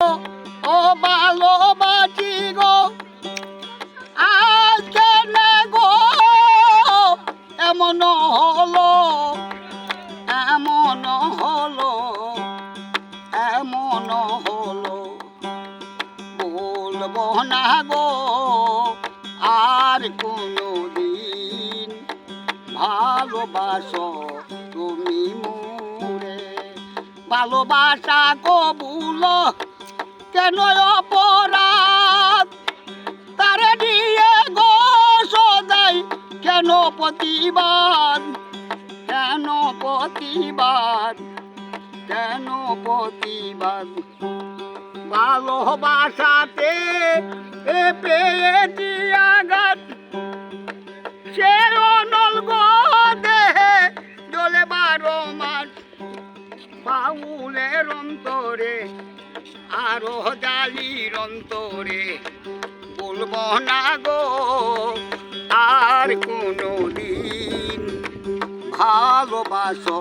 ও ভালোবাসি গো আজকে না গো? এমন হলো এমন হলো এমন হলো। বলব গো, আর কোনো দিন ভালোবাসো তুমি মোরে। ভালোবাসা কবুল অপরাধ। তারে দিয়ে গো সদাই কেন প্রতিবাদ? কেন প্রতিবাদ? কেন প্রতিবাদ? ভালোবাসাতে এ পেয়েছি আঘাত সে অনল দেহে জলে বারো মাস। বাউলের অন্তরে আরও জালির অন্তরে বলব না গো আর কোনো দিন ভালোবাসো